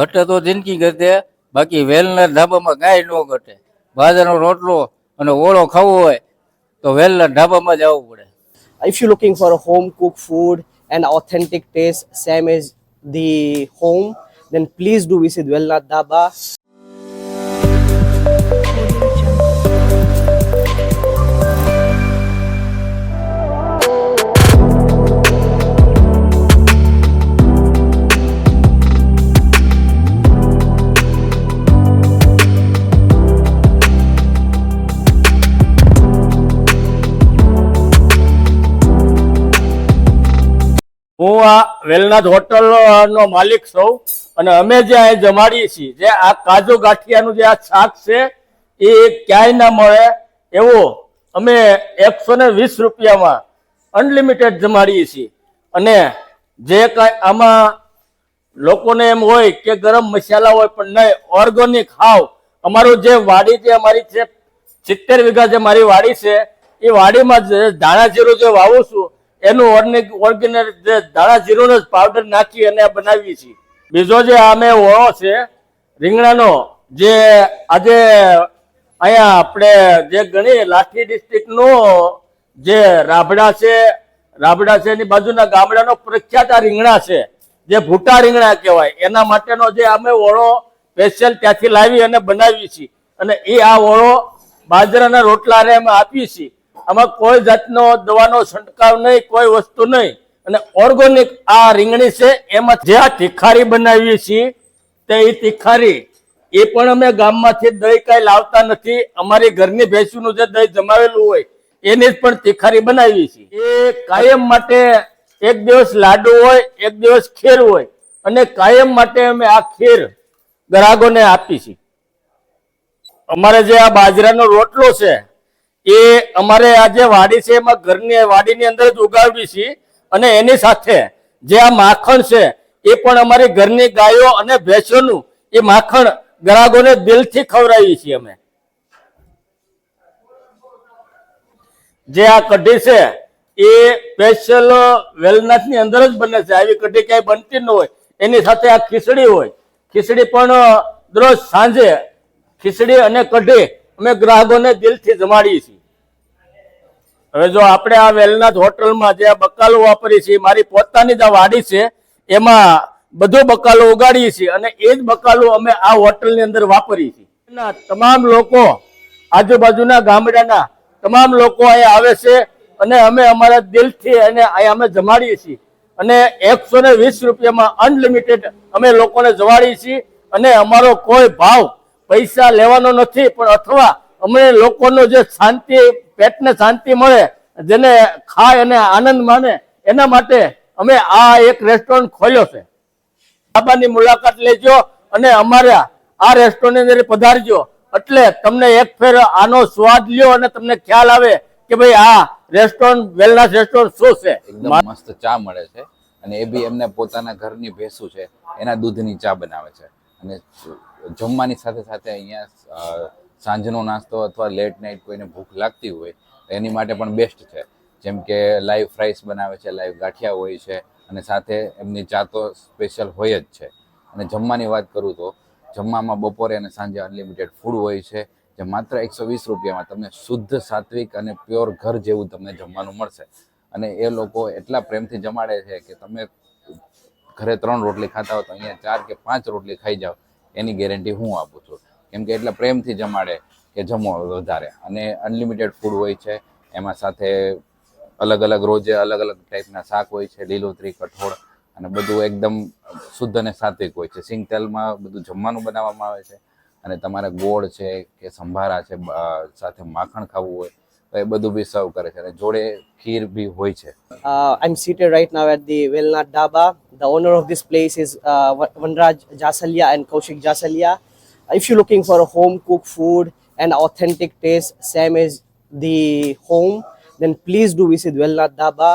ઘટે તો જિંદગી ઘટે બાકી વેલના ઢાબામાં કાંઈ ન ઘટે બાજરાનો રોટલો અને ઓળો ખાવો હોય તો વેલના ઢાબામાં જ આવવું પડે you're looking for a home cooked food and authentic taste, same as the home, then please do visit Welnath Dhaba. હું આ વેલનાથ હોટલ નો માલિક છું અને અમે જે અહીં જમાડીએ છીએ, જે આ કાજુ ગાંઠિયાનું જે આ શાક છે, એ ક્યાંય ના મળે એવો અમે એકસો ને વીસ રૂપિયામાં અનલિમિટેડ જમાડીએ છીએ. અને જે કાંઈ આમાં લોકોને એમ હોય કે ગરમ મસાલા હોય પણ નહીં, ઓર્ગોનિક હાવ, અમારું જે વાડી જે અમારી છે સિત્તેર વીઘા જે મારી વાડી છે, એ વાડીમાં જ ધાણા જીરું જે વાવું છું એનું ઓર્ગેનિક ઓર્ગેનિક જે ધાણા જીરુંનો જ પાવડર નાખી અને બનાવીએ છીએ. બીજો જે અમે ઓળો છે, રીંગણાનો, જે આજે અહીંયા આપણે જે ગણી લાઠી ડિસ્ટ્રિક્ટનો જે રાબડા છે રાબડા છે, એની બાજુના ગામડાનો પ્રખ્યાત આ રીંગણા છે, જે ભૂટા રીંગણા કહેવાય. એના માટેનો જે અમે ઓળો સ્પેશિયલ ત્યાંથી લાવી અને બનાવીએ છીએ. અને એ આ ઓળો બાજરાના રોટલાને અમે આપીએ છીએ. આમાં કોઈ જાતનો દવાનો છંટકાવ નહીં, કોઈ વસ્તુ નહીં. અને ઓર્ગોનિક આ રીંગણી છે, એમાં જે આ તીખારી બનાવીએ છીએ, તે એ તીખારી, એ પણ અમે ગામમાંથી દહીં કાંઈ લાવતા નથી. અમારી ઘરની ભેંસુનું જે દહીં જમાવેલું હોય, એની જ પણ તીખારી બનાવીએ છીએ. એ કાયમ માટે એક દિવસ લાડુ હોય, એક દિવસ ખીર હોય, અને કાયમ માટે અમે આ ખીર ગ્રાહકોને આપી છીએ. અમારે જે આ બાજરાનો રોટલો છે એ અમારે આ જે વાડી છે, એમાં ઘરની વાડીની અંદર જ ઉગાડવી છે અને એની સાથે જે આ માખણ છે, એ પણ અમારી ઘરની ગાયો અને ભેંસોનું એ માખણ ગ્રાહકોને દિલથી ખવડાવીએ છીએ અમે. જે આ કઢી છે, એ સ્પેશિયલ વેલનાથની અંદર જ બને છે. આવી કઢી ક્યાંય બનતી ન હોય. એની સાથે આ ખીચડી હોય. ખીચડી પણ દરરોજ સાંજે ખીચડી અને કઢી અમે ગ્રાહકોને દિલથી જમાડીએ છીએ. હવે જો આપણે આ વેલનાથ હોટલમાં જે આ બકાલો વાપરીએ છીએ, મારી પોતાની જ વાડી છે, એમાં બધો બકાલો ઉગાડીએ છીએ અને એ જ બકાલો અમે આ હોટલની અંદર વાપરીએ છીએ. તમામ લોકો, આજુબાજુના ગામડાના તમામ લોકો અહીંયા આવે છે અને અમે અમારા દિલથી એને અહીંયા અમે જમાડીએ છીએ. અને એકસો ને વીસ રૂપિયામાં અનલિમિટેડ અમે લોકોને જમાડીએ છીએ અને અમારો કોઈ ભાવ પૈસા લેવાનો નથી, પણ અથવા અમને લોકોનો જે શાંતિ, પેટને શાંતિ મળે, જેને ખાય અને આનંદ માને એના માટે અમે આ એક રેસ્ટોરન્ટ ખોલ્યો છે. ધાબાની મુલાકાત લેજો અને અમારા આ રેસ્ટોરન્ટની પધારજો. એટલે તમને એક ફેર આનો સ્વાદ લ્યો અને તમને ખ્યાલ આવે કે ભાઈ આ રેસ્ટોરન્ટ વેલનાથ રેસ્ટોરન્ટ શું છે? એકદમ મસ્ત ચા મળે છે અને એ બી એમને પોતાના ઘરની ભેંસું છે, એના દૂધની ચા બનાવે છે. અને જમવાની સાથે સાથે અહીંયા સાંજનો નાસ્તો અથવા લેટ નાઇટ કોઈને ભૂખ લાગતી હોય, તો એની માટે પણ બેસ્ટ છે. જેમ કે લાઈવ ફ્રાઈસ બનાવે છે લાઈવ ગાંઠિયા હોય છે, અને સાથે એમની ચા તો સ્પેશિયલ હોય જ છે. અને જમવાની વાત કરું તો, જમવામાં બપોરે અને સાંજે અનલિમિટેડ ફૂડ હોય છે, જે માત્ર એકસો વીસ રૂપિયામાં તમને શુદ્ધ, સાત્વિક અને પ્યોર ઘર જેવું તમને જમવાનું મળશે. અને એ લોકો એટલા પ્રેમથી જમાડે છે કે તમે ઘરે ત્રણ રોટલી ખાતા હો તો અહીંયા ચાર કે પાંચ રોટલી ખાઈ જાઓ. એની ગેરંટી હું આપું છું. કેમ કે એટલા પ્રેમથી જમાડે કે જમો વધારે. અને અનલિમિટેડ ફૂડ હોય છે, એમાં સાથે અલગ અલગ રોજે અલગ અલગ ટાઈપના શાક હોય છે, લીલોતરી, કઠોળ અને બધું એકદમ શુદ્ધ અને સાત્વિક હોય છે. સિંગ તેલમાં બધું જમવાનું બનાવવામાં આવે છે અને તમારે ગોળ છે કે સંભારા છે સાથે માખણ ખાવું હોય, તો એ બધું બી સર્વ કરે છે. અને જોડે ખીર બી હોય છે. I am seated right now at the Velnath Dhaba. The owner of this place is uh, Va- Vanraj Jasalia and Kaushik Jasalia. If you're looking for a home cooked food and authentic taste, same as the home, then please do visit Welnath Dhaba.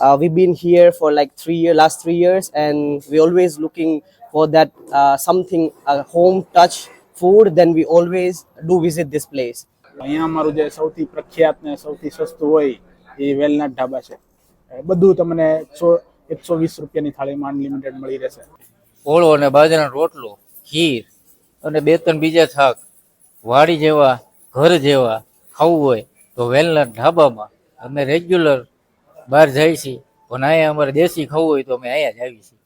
Uh, we've been here for like three year, last three years, and we're always looking for that uh, something uh, home touch food. Then we always do visit this place. અહીંયા અમારું જે સૌથી પ્રખ્યાત ને સૌથી સસ્તું હોય એ વેલનાથ ઢાબા છે એ બધું તમને એકસો એકસો વીસ રૂપિયાની થાળીમાં અનલિમિટેડ મળી રહેશે. ઓળો અને બાજરાનો રોટલો, ખીર અને બે ત્રણ બીજા શાક, વાડી જેવા, ઘર જેવા ખાવું હોય તો વેલના ઢાબામાં અમે રેગ્યુલર બહાર જઈએ છીએ. પણ અહીંયા અમારે દેશી ખાવું હોય તો અમે અહીંયા જ આવીએ છીએ.